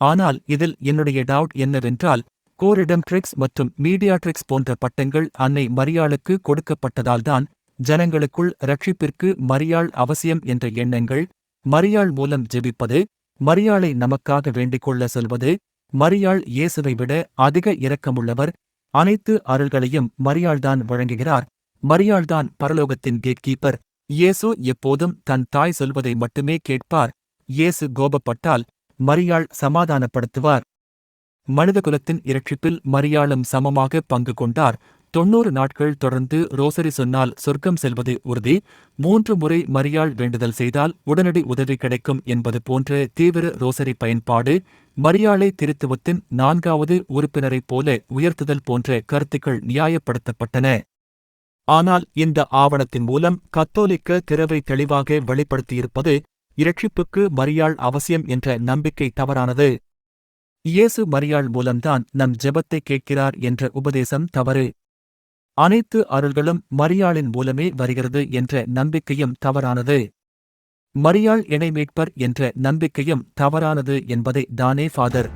ஆனால் இதில் என்னுடைய டவுட் என்னவென்றால் கோரிடம் ட்ரிக்ஸ் மற்றும் மீடியா ட்ரிக்ஸ் போன்ற பட்டங்கள் அன்னை மரியாளுக்கு கொடுக்கப்பட்டதால்தான் ஜனங்களுக்குள் ரட்சிப்பிற்கு மரியாள் அவசியம் என்ற எண்ணங்கள் மரியாள் மூலம் ஜெபிப்பது மரியாளை நமக்காக வேண்டிக் கொள்ள சொல்வது மரியாள் இயேசுவை விட அதிக இரக்கமுள்ளவர் அனைத்து அருள்களையும் மரியாள்தான் வழங்குகிறார் மரியாள்தான் பரலோகத்தின் கேட்கீப்பர் இயேசு எப்போதும் தன் தாய் சொல்வதை மட்டுமே கேட்பார் இயேசு கோபப்பட்டால் மரியாள் சமாதானப்படுத்துவார். மனிதகுலத்தின் இரட்சிப்பில் மரியாளும் சமமாக பங்கு கொண்டார். தொன்னூறு நாட்கள் தொடர்ந்து ரோசரி சொன்னால் சொர்க்கம் செல்வது உறுதி. மூன்று முறை மரியாள் வேண்டுதல் செய்தால் உடனடி உதவி கிடைக்கும் என்பது போன்ற தீவிர ரோசரி பயன்பாடு மரியாளை திருத்துவத்தின் நான்காவது உறுப்பினரைப் போல உயர்த்துதல் போன்ற கருத்துக்கள் நியாயப்படுத்தப்பட்டன. ஆனால் இந்த ஆவணத்தின் மூலம் கத்தோலிக்க திறவை தெளிவாக வெளிப்படுத்தியிருப்பது இரட்சிப்புக்கு மரியாள் அவசியம் என்ற நம்பிக்கை தவறானது. இயேசு மரியாள் மூலம்தான் நம் ஜெபத்தை கேட்கிறார் என்ற உபதேசம் தவறு. அனைத்து அருள்களும் மரியாளின் மூலமே வருகிறது என்ற நம்பிக்கையும் தவறானது. மரியாள் இணை மீட்பர் என்ற நம்பிக்கையும் தவறானது என்பதை தானே ஃபாதர்